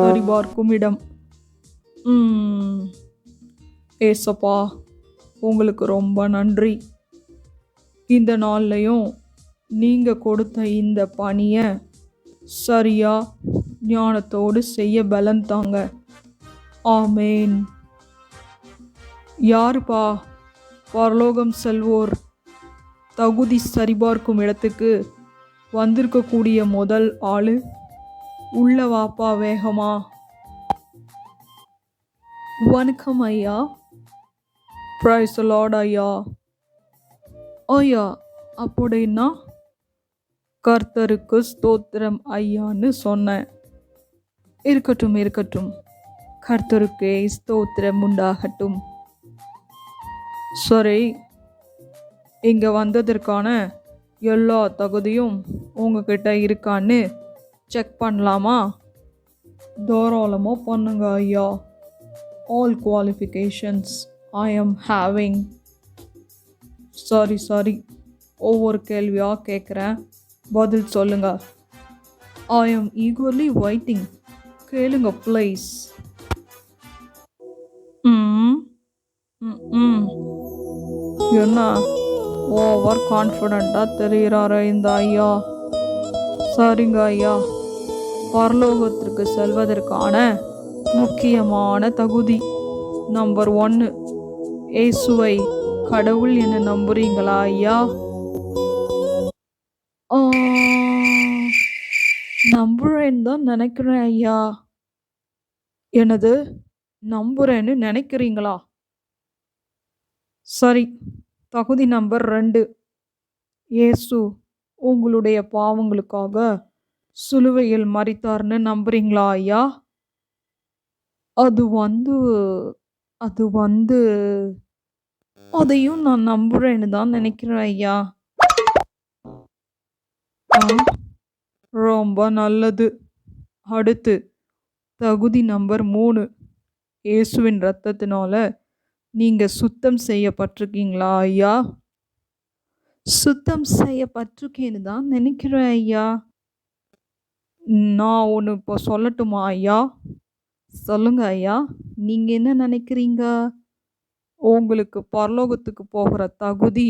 சரி பார்க்கும் இடம் ஏசப்பா உங்களுக்கு ரொம்ப நன்றி. இந்த நாள்லையும் நீங்கள் கொடுத்த இந்த பணியை சரியாக ஞானத்தோடு செய்ய பலன் தாங்க. ஆமேன். யாருப்பா? பரலோகம் செல்வோர். தகுதி சரிபார்க்கும் இடத்துக்கு வந்திருக்கக்கூடிய முதல் ஆள் உள்ள வாப்பா வேகமா. வணக்கம் ஐயா. ப்ரைஸ் லார்ட் ஐயா. ஐயா அப்படின்னா கர்த்தருக்கு ஸ்தோத்திரம் ஐயான்னு சொன்னேன். இருக்கட்டும் இருக்கட்டும். கர்த்தருக்கே ஸ்தோத்திரம் உண்டாகட்டும். சரி இங்கே வந்ததற்கான எல்லா தகுதியும் உங்ககிட்ட இருக்கான்னு செக் பண்ணலாமா? தாராளமாக பண்ணுங்க ஐயா. All qualifications I am having sorry sorry ஒவ்வொரு கேள்வியாக கேட்குறேன் பதில் சொல்லுங்க. ஐ எம் ஈகர்லி வெயிட்டிங் கேளுங்க ப்ளீஸ் ம் ம், ம் என்ன? ஓவர் கான்ஃபிடண்ட்டாக தெரிகிறாரு இந்த ஐயா. சரிங்க ஐயா. பரலோகத்திற்கு செல்வதற்கான முக்கியமான தகுதி நம்பர் ஒன்று ஏசுவை கடவுள் என்ன நம்புறீங்களா ஐயா? நம்புறேன்னு தான் நினைக்கிறேன் ஐயா. எனது நம்புறேன்னு நினைக்கிறீங்களா? சரி. தகுதி நம்பர் ரெண்டு. இயேசு உங்களுடைய பாவங்களுக்காக சிலுவையில் மறித்தார்னு நம்புறீங்களா ஐயா? அது வந்து அது வந்து அதையும் நான் நம்புறேன்னு தான் நினைக்கிறேன் ஐயா. ரொம்ப நல்லது. அடுத்து தகுதி நம்பர் மூணு. இயேசுவின் ரத்தத்தினால நீங்கள் சுத்தம் செய்யப்பட்டிருக்கீங்களா ஐயா? சுத்தம் செய்யப்பட்டிருக்கேன்னு தான் நினைக்கிறேன் ஐயா. நான் ஒன்று இப்போ சொல்லட்டுமா ஐயா? சொல்லுங்க ஐயா. நீங்கள் என்ன நினைக்கிறீங்க? உங்களுக்கு பரலோகத்துக்கு போகிற தகுதி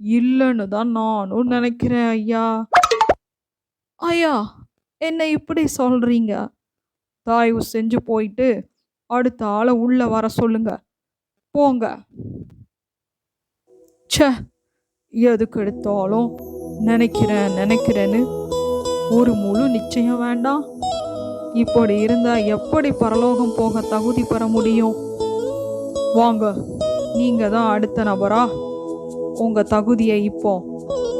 இல்லைன்னு தான் நானும் நினைக்கிறேன் ஐயா. ஐயா என்ன இப்படி சொல்கிறீங்க தயவு செஞ்சு போயிட்டு அடுத்த ஆளை உள்ளே வர சொல்லுங்கள் போங்க. ச எதுக்கு எடுத்தாலும் நினைக்கிறேன் நினைக்கிறேன்னு ஒரு முழு நிச்சயம் வேண்டாம். இப்படி இருந்தா எப்படி பரலோகம் போக தகுதி பெற முடியும்? வாங்க நீங்க தான் அடுத்த நபரா? உங்க தகுதியை இப்போ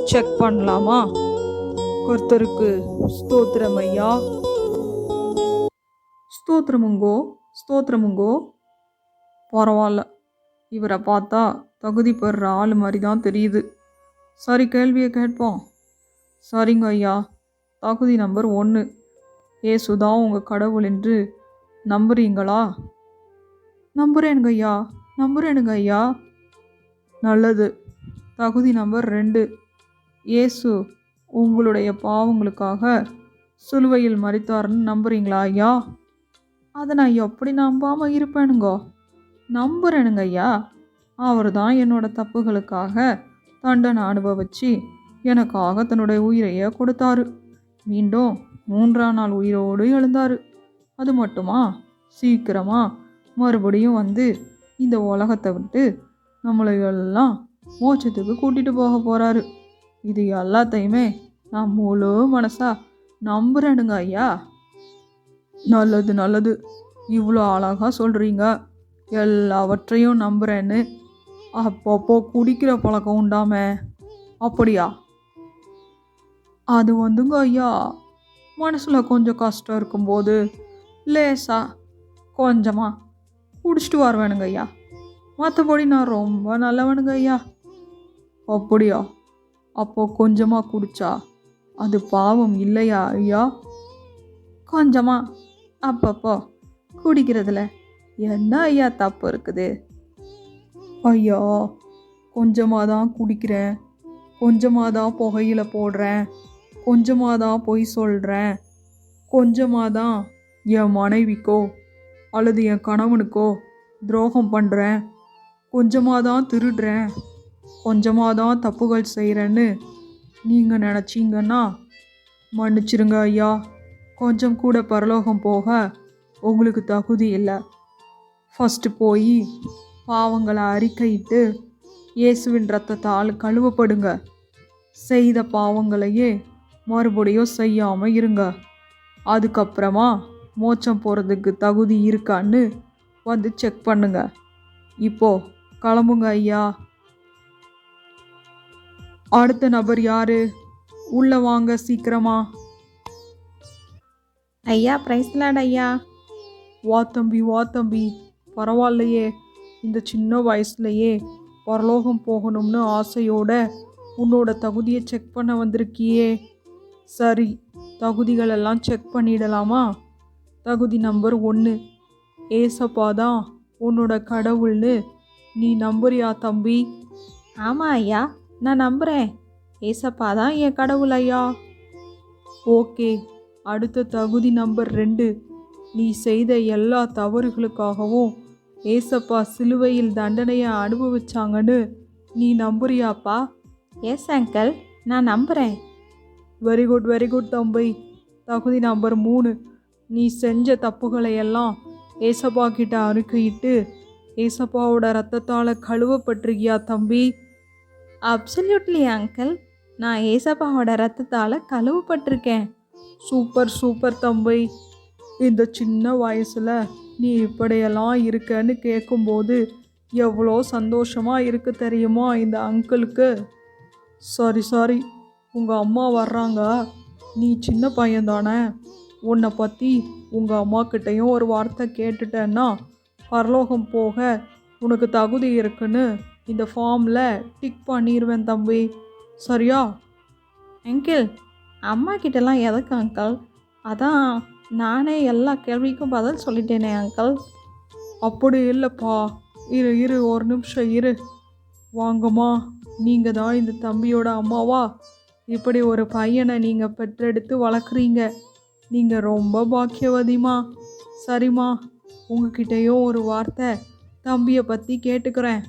செக் பண்ணலாமா? கர்த்தருக்கு ஸ்தோத்திரம் ஐயா. ஸ்தோத்திரமுங்கோ ஸ்தோத்திரமுங்கோ பரவாயில்ல இவரை பார்த்தா தகுதி பெறுற ஆள் மாதிரி தான் தெரியுது. சரி கேள்வியை கேட்போம். சரிங்க ஐயா. தகுதி நம்பர் ஒன்று ஏசுதான் உங்கள் கடவுள் என்று நம்புறீங்களா? நம்புறேனுங்க ஐயா. நம்புறேனுங்க ஐயா. நல்லது. தகுதி நம்பர் ரெண்டு. ஏசு உங்களுடைய பாவங்களுக்காக சிலுவையில் மறித்தார்னு நம்புறீங்களா ஐயா? அதை நான் எப்படி நம்பாமல் இருப்பேனுங்கோ? நம்புறேனுங்க ஐயா அவர் தான் என்னோட தப்புகளுக்காக தண்டனை அனுபவிச்சு எனக்காக தன்னுடைய உயிரையே கொடுத்தாரு. மீண்டும் மூன்றாம் நாள் உயிரோடு எழுந்தாரு. அது மட்டுமா? சீக்கிரமா மறுபடியும் வந்து இந்த உலகத்தை விட்டு நம்மளை எல்லாம் மோட்சத்துக்கு கூட்டிட்டு போக போறாரு. இது எல்லாத்தையுமே நான் முழு மனசா நம்புறேனுங்க ஐயா நல்லது நல்லது. இவ்வளோ அழகாக சொல்கிறீங்க எல்லாவற்றையும் நம்புறேன்னு. அப்பப்போ குடிக்கிற பழக்கம் உண்டாமே. அப்படியா? அது வந்துங்க ஐயா. மனசில் கொஞ்சம் கஷ்டம் இருக்கும்போது லேசா கொஞ்சமா குடிச்சிட்டு வருவேனுங்க ஐயா. மற்றபடி நான் ரொம்ப நல்லவனுங்க ஐயா. அப்படியா? அப்போ கொஞ்சமாக குடிச்சா அது பாவம் இல்லையா ஐயா? கொஞ்சமாக அப்பப்போ குடிக்கிறதுல என்ன ஐயா தப்பு இருக்குது? ஐயா கொஞ்சமாக தான் குடிக்கிறேன். கொஞ்சமாக தான் புகையில் போடுறேன். கொஞ்சமாக தான் பொய் சொல்கிறேன் கொஞ்சமாக தான் என் மனைவிக்கோ அல்லது என் கணவனுக்கோ துரோகம் பண்ணுறேன் கொஞ்சமாக தான் திருடுறேன். கொஞ்சமாக தான் தப்புகள் செய்கிறேன்னு நீங்கள் நினச்சிங்கன்னா மன்னிச்சிருங்க ஐயா. கொஞ்சம் கூட பரலோகம் போக உங்களுக்கு தகுதி இல்லை. ஃபஸ்ட்டு போய் பாவங்களை அறிக்கையிட்டு இயேசுவின் ரத்தத்தால் கழுவப்படுங்க. செய்த பாவங்களையே மறுபடியும் செய்யாமல் இருங்க. அதுக்கப்புறமா மோட்சம் போகிறதுக்கு தகுதி இருக்கான்னு வந்து செக் பண்ணுங்க. இப்போ கிளம்புங்க ஐயா. அடுத்த நபர் யாரு? உள்ள வாங்க சீக்கிரமா. ஐயா பிரைஸ்லாட் ஐயா. வா தம்பி வா தம்பி. பரவாயில்லையே. இந்த சின்ன வயசுலயே பரலோகம் போகணும்னு ஆசையோட உன்னோட தகுதியை செக் பண்ண வந்திருக்கியே. சரி தகுதிகள் எல்லாம் செக் பண்ணிடலாமா? தகுதி நம்பர் ஒன்று ஏசப்பா தான் உன்னோட கடவுள்னு நீ நம்புறியா தம்பி? ஆமாம் ஐயா நான் நம்புகிறேன் ஏசப்பா தான் என் கடவுள் ஐயா. ஓகே அடுத்த தகுதி நம்பர் ரெண்டு. நீ செய்த எல்லா தவறுகளுக்காகவும் ஏசப்பா சிலுவையில் தண்டனையை அனுபவிச்சாங்கன்னு நீ நம்புறியாப்பா? Yes uncle. நான் நம்புகிறேன் வெரி குட் வெரி குட் தம்பி. தகுதி நம்பர் மூணு. நீ செஞ்ச தப்புகளை எல்லாம் ஏசப்பா கிட்ட அறிக்கையிட்டு ஏசப்பாவோட ரத்தத்தால் கழுவப்பட்டிருக்கியா தம்பி? அப்சல்யூட்லி அங்கிள் நான் ஏசப்பாவோட ரத்தத்தால் கழுவப்பட்டிருக்கேன். சூப்பர் சூப்பர் தம்பி. இந்த சின்ன வயசுல நீ இப்படியெல்லாம் இருக்கன்னு கேட்கும்போது எவ்வளோ சந்தோஷமாக இருக்கு தெரியுமா இந்த அங்கிளுக்கு? Sorry sorry. உங்கள் அம்மா வர்றாங்க. நீ சின்ன பையன் தானே உன்னை பற்றி உங்கள் அம்மா கிட்டேயும் ஒரு வார்த்தை கேட்டுட்டேன்னா பரலோகம் போக உனக்கு தகுதி இருக்குன்னு இந்த ஃபார்மில் டிக் பண்ணிடுவேன் தம்பி. சரியா? அங்கிள் அம்மா கிட்டலாம் எதுக்கு அங்கிள்? அதான் நானே எல்லா கேள்விக்கும் பதில் சொல்லிட்டேனே அங்கிள் அப்படி இல்லைப்பா. இரு இரு ஒரு நிமிஷம் இரு. வாங்கம்மா நீங்கள் தான் இந்த தம்பியோட அம்மாவா? இப்படி ஒரு பையனை நீங்கள் பெற்றெடுத்து வளர்க்குறீங்க. நீங்கள் ரொம்ப பாக்கியவதிமா சரிம்மா உங்ககிட்டயும் ஒரு வார்த்தை. தம்பியை பற்றி கேட்டுக்கிறேன்.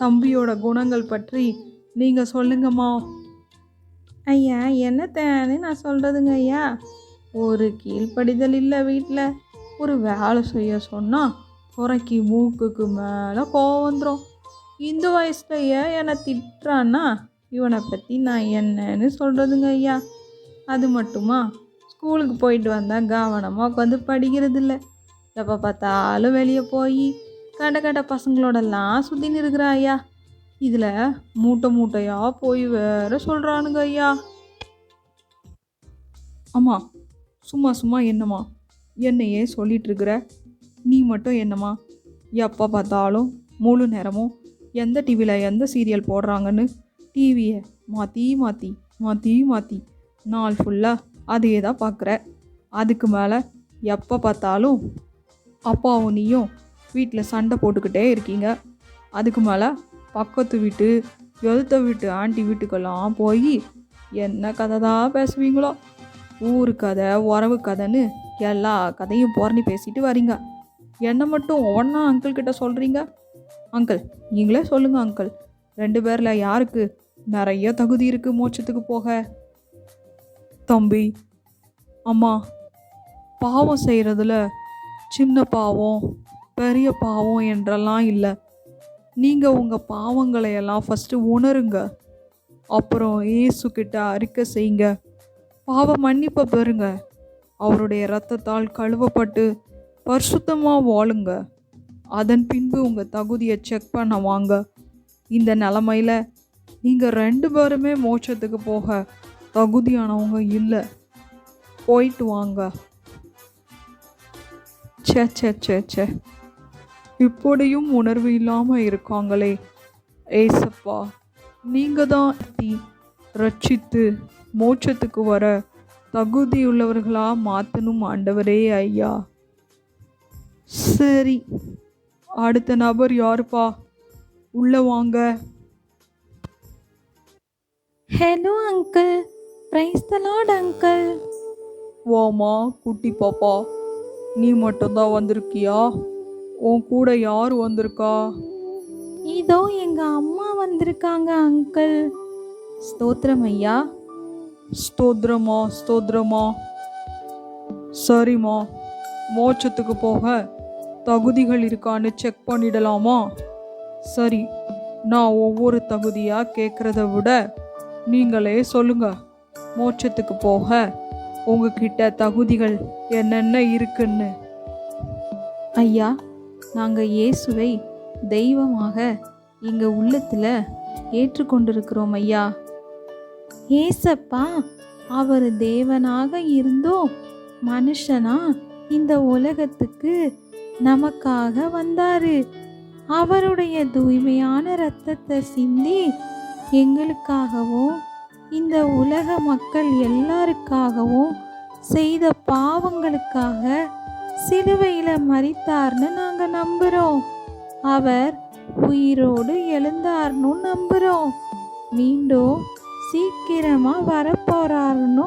தம்பியோட குணங்கள் பற்றி நீங்கள் சொல்லுங்கம்மா. ஐயா என்னத்தேன்னு நான் சொல்கிறதுங்க ஐயா. ஒரு கீழ்ப்படிதல் இல்லை வீட்டில் ஒரு வேலை செய்ய சொன்னால் குறைக்கி மூக்குக்கு மேலே கோவம் வந்துடும் இந்த வயசுலயே என்னை திட்டுறான்னா இவனை பற்றி நான் என்னன்னு சொல்கிறதுங்க ஐயா. அது மட்டுமா? ஸ்கூலுக்கு போயிட்டு வந்தால் கவனமாக உட்காந்து படிக்கிறது இல்லை எப்போ பார்த்தாலும் வெளியே போய் கண்ட கண்ட பசங்களோடலாம் சுற்றின்னு இருக்கிறா ஐயா. இதில் மூட்டை மூட்டையாக போய் வேற சொல்கிறானுங்க ஐயா. ஆமாம் சும்மா சும்மா என்னம்மா? என்னையே சொல்லிகிட்ருக்குற நீ மட்டும் என்னம்மா? எப்போ பார்த்தாலும் முழு நேரமும் எந்த டிவியில் எந்த சீரியல் போடுறாங்கன்னு டிவியை மாற்றி மாற்றி மாற்றி மாற்றி நாள் ஃபுல்லாக அதையே தான் பார்க்குற. அதுக்கு மேலே எப்போ பார்த்தாலும் அப்பாவும் நீயும் வீட்டில் சண்டை போட்டுக்கிட்டே இருக்கீங்க. அதுக்கு மேலே பக்கத்து வீட்டு எழுத்த வீட்டு ஆண்டி வீட்டுக்கெல்லாம் போய் என்ன கதை தான் பேசுவீங்களோ? ஊரு கதை உறவு கதைன்னு எல்லா கதையும் புறணி பேசிட்டு வரீங்க. என்னை மட்டும் ஒன்றா அங்கிள் கிட்ட சொல்கிறீங்க அங்கிள் நீங்களே சொல்லுங்க அங்கிள் ரெண்டு பேரில் யாருக்கு நிறைய தகுதி இருக்குது மோட்சத்துக்கு போக? தம்பி அம்மா பாவம் செய்கிறதுல சின்ன பாவம் பெரிய பாவம் என்றெல்லாம் இல்லை. நீங்கள் உங்கள் பாவங்களை எல்லாம் ஃபஸ்ட்டு உணருங்க. அப்புறம் ஏசுக்கிட்ட அறிக்கை செய்யுங்க. பாவ மன்னிப்பை பெறுங்க. அவருடைய இரத்தத்தால் கழுவப்பட்டு பரிசுத்தமாக வாழுங்க. அதன் பின்பு உங்கள் தகுதியை செக் பண்ண வாங்க. இந்த நிலமையில் நீங்கள் ரெண்டு பேருமே மோட்சத்துக்கு போக தகுதியானவங்க இல்லை. போயிட்டு வாங்க. ச்சே ச்சே ச்சே ச்சே. இப்படியும் உணர்வு இல்லாமல் இருக்காங்களே. ஏசப்பா நீங்கள் தான் ரட்சித்து மோட்சத்துக்கு வர தகுதியுள்ளவர்களாக மாற்றணும் ஆண்டவரே ஐயா. சரி அடுத்த நபர் யாருப்பா? உள்ள வாங்க. Hello uncle praise the lord uncle. வாமா குட்டி பாப்பா நீ மட்டும்தான் வந்திருக்கியா? உன் கூட யார் வந்திருக்கா? இதோ எங்க அம்மா வந்திருக்காங்க அங்கிள். ஸ்தோத்திரம் ஐயா. ஸ்தோத்ரமா ஸ்தோத்ரமா சரிம்மா மோட்சத்துக்கு போக தகுதிகள் இருக்கான்னு செக் பண்ணிடலாமா? சரி நான் ஒவ்வொரு தகுதியாக கேட்குறத விட நீங்களே சொல்லுங்க. மோட்சத்துக்கு போக உங்ககிட்ட தகுதிகள் என்னென்ன இருக்குன்னு. ஐயா நாங்கள் இயேசுவை தெய்வமாக எங்கள் உள்ளத்தில் ஏற்றுக்கொண்டிருக்கிறோம் ஐயா. ஏசப்பா அவர் தேவனாக இருந்தோ? மனுஷனா? இந்த உலகத்துக்கு நமக்காக வந்தாரு. அவருடைய தூய்மையான இரத்தத்தை சிந்தி எங்களுக்காகவும் இந்த உலக மக்கள் எல்லாருக்காகவும் செய்த பாவங்களுக்காக சிலுவையில் மறித்தார்னு நாங்கள் நம்புகிறோம் அவர் உயிரோடு எழுந்தார்னு நம்புகிறோம் மீண்டும் சீக்கிரமாக வரப்போறாருன்னு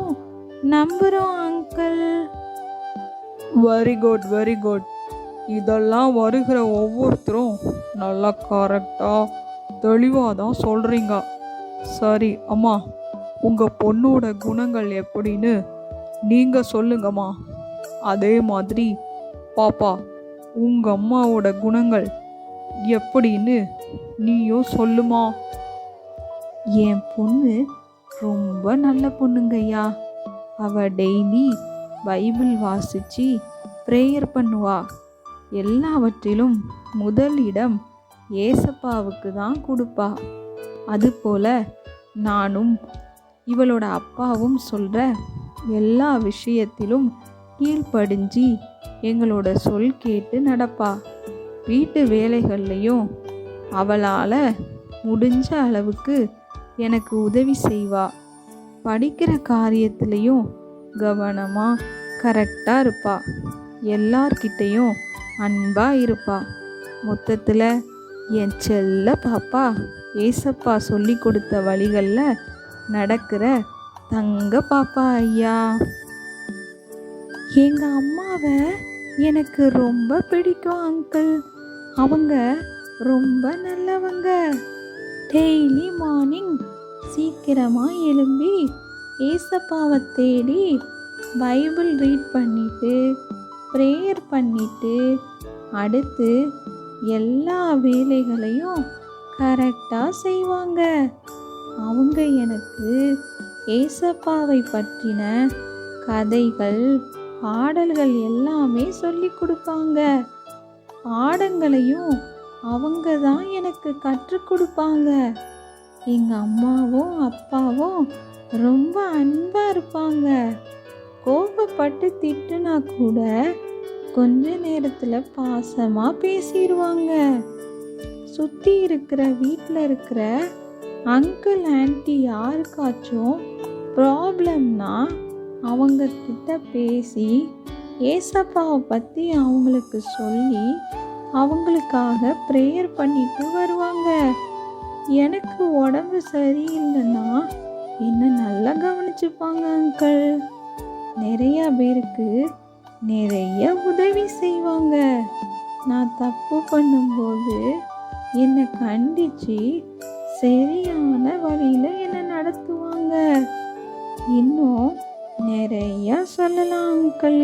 நம்புகிறோம் uncle very good very good இதெல்லாம் வருகிற ஒவ்வொருத்தரும் நல்லா கரெக்டாக தெளிவாக தான் சொல்கிறீங்க சரி அம்மா உங்கள் பொண்ணோட குணங்கள் எப்படின்னு நீங்கள் சொல்லுங்கம்மா. அதே மாதிரி பாப்பா உங்கள் அம்மாவோட குணங்கள் எப்படின்னு நீயும் சொல்லுமா? என் பொண்ணு ரொம்ப நல்ல பொண்ணுங்கய்யா. அவ டெய்லி பைபிள் வாசித்து ப்ரேயர் பண்ணுவா. எல்லாவற்றிலும் முதல் இடம் ஏசப்பாவுக்கு தான் கொடுப்பா. அதுபோல நானும் இவளோட அப்பாவும் சொல்கிற எல்லா விஷயத்திலும் கீழ்ப்படிஞ்சு எங்களோட சொல் கேட்டு நடப்பா. வீட்டு வேலைகள்லையும் அவளால் முடிஞ்ச அளவுக்கு எனக்கு உதவி செய்வா. படிக்கிற காரியத்திலையும் கவனமாக கரெக்டாக இருப்பா. எல்லார்கிட்டேயும் அன்பாக இருப்பா. மொத்தத்தில் என் செல்ல பாப்பா ஏசப்பா சொல்லி கொடுத்த வழிகளில் நடக்கிற தங்க பாப்பா ஐயா. எங்கள் அம்மாவை எனக்கு ரொம்ப பிடிக்கும் அங்கிள் அவங்க ரொம்ப நல்லவங்க. டெய்லி மார்னிங் சீக்கிரமாக எழும்பி ஏசப்பாவை தேடி பைபிள் ரீட் பண்ணிவிட்டு ப்ரேயர் பண்ணிவிட்டு அடுத்து எல்லா வேலைகளையும் கரெக்டாக செய்வாங்க. அவங்க எனக்கு ஏசப்பாவை பற்றின கதைகள் பாடல்கள் எல்லாமே சொல்லி கொடுப்பாங்க. பாடங்களையும் அவங்க தான் எனக்கு கற்றுக் கொடுப்பாங்க. எங்கள் அம்மாவும் அப்பாவும் ரொம்ப அன்பாக இருப்பாங்க. கோபப்பட்டு திட்டுனா கூட கொஞ்ச நேரத்தில் பாசமாக பேசிடுவாங்க சுற்றி இருக்கிற வீட்டில் இருக்கிற அங்கிள் ஆன்ட்டி யாருக்காச்சும் ப்ராப்ளம்னா அவங்கக்கிட்ட பேசி ஏசப்பாவை பற்றி அவங்களுக்கு சொல்லி அவங்களுக்காக ப்ரேயர் பண்ணிட்டு வருவாங்க. எனக்கு உடம்பு சரியில்லைன்னா என்ன நல்லா கவனிச்சுப்பாங்க அங்கிள் நிறைய பேருக்கு நிறைய உதவி செய்வாங்க. நான் தப்பு பண்ணும்போது என்னை கண்டிச்சு சரியான வழியில் என்னை நடத்துவாங்க. இன்னும் நிறைய சொல்லலாம் அங்கிள்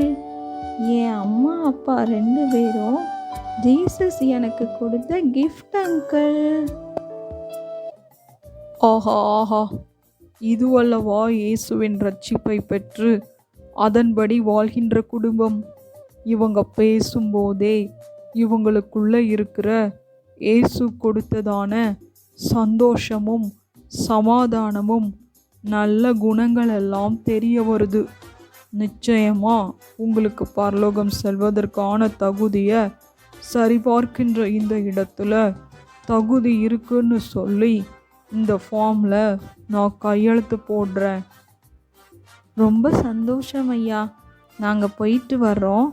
என் அம்மா அப்பா ரெண்டு பேரும் ஜீசஸ் எனக்கு கொடுத்த கிஃப்ட் அங்கிள் ஆஹா ஆஹா. இதுவல்லவா இயேசுவின் ரட்சிப்பை பெற்று அதன்படி வாழ்கின்ற குடும்பம்? இவங்க பேசும்போதே இவங்களுக்குள்ள இருக்கிற இயேசு கொடுத்ததான சந்தோஷமும் சமாதானமும் நல்ல குணங்கள் எல்லாம் தெரிய வருது. நிச்சயமாக உங்களுக்கு பரலோகம் செல்வதற்கான தகுதியை சரிபார்க்கின்ற இந்த இடத்துல தகுதி இருக்குன்னு சொல்லி இந்த ஃபார்மில் நான் கையெழுத்து போடுறேன். ரொம்ப சந்தோஷம் ஐயா. நாங்கள் போயிட்டு வர்றோம்.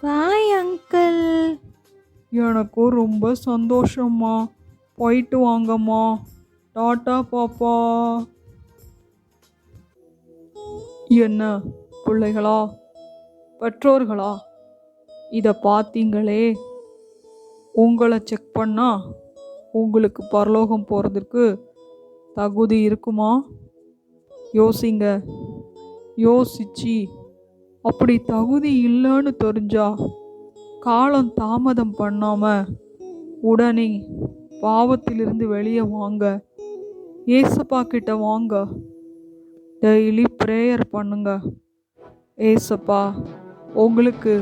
பாய் அங்கிள் எனக்கும் ரொம்ப சந்தோஷம்மா. போயிட்டு வாங்கம்மா. டாட்டா பாப்பா. என்ன பிள்ளைகளா? பெற்றோர்களா? இதை பார்த்தீங்களே உங்களை செக் பண்ணால் உங்களுக்கு பரலோகம் போகிறதுக்கு தகுதி இருக்குமா? யோசிங்க. யோசிச்சு அப்படி தகுதி இல்லைன்னு தெரிஞ்சா காலம் தாமதம் பண்ணாமல் உடனே பாவத்திலிருந்து வெளியே வாங்க. ஏசப்பா கிட்ட வாங்க. டெய்லி ப்ரேயர் பண்ணுங்க. ஏசப்பா உங்களுக்கு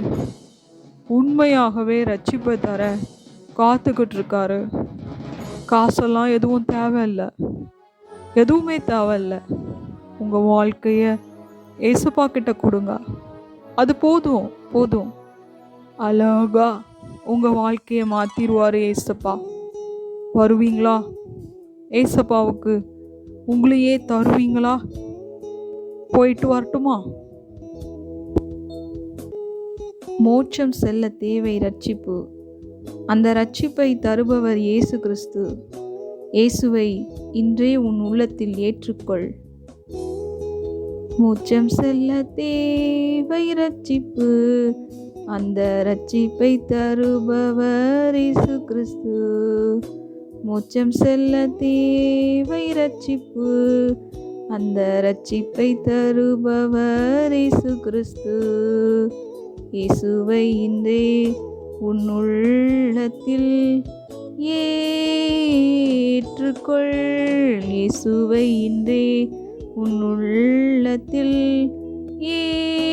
உண்மையாகவே ரட்சிப்பை தர காத்துக்கிட்டு இருக்காரு காசெல்லாம் எதுவும் தேவையில்லை. எதுவுமே தேவையில்லை. உங்கள் வாழ்க்கையை ஏசப்பா கிட்ட கொடுங்க. அது போதும் போதும். அழகா உங்கள் வாழ்க்கையை மாற்றிடுவார் ஏசப்பா. வருவீங்களா? ஏசப்பாவுக்கு உங்களையே தருவீங்களா? போயிட்டு வரட்டுமா? மோட்சம் செல்ல தேவை ரட்சிப்பு அந்த ரட்சிப்பை தருபவர் இயேசு கிறிஸ்து. இயேசுவை இன்றே உன் உள்ளத்தில் ஏற்றுக்கொள். மோட்சம் செல்ல தேவை ரட்சிப்பு அந்த ரட்சிப்பை தருபவர் இயேசு கிறிஸ்து. மோட்சம் செல்ல தேவை ரட்சிப்பு அந்த ரட்சிப்பை தருபவர் இயேசு கிறிஸ்து. இயேசுவை இன்றே உன்னுள்ளத்தில் ஏற்றுக்கொள். இயேசுவை இன்றே உன்னுள்ளத்தில் ஏற்றுக்கொள்.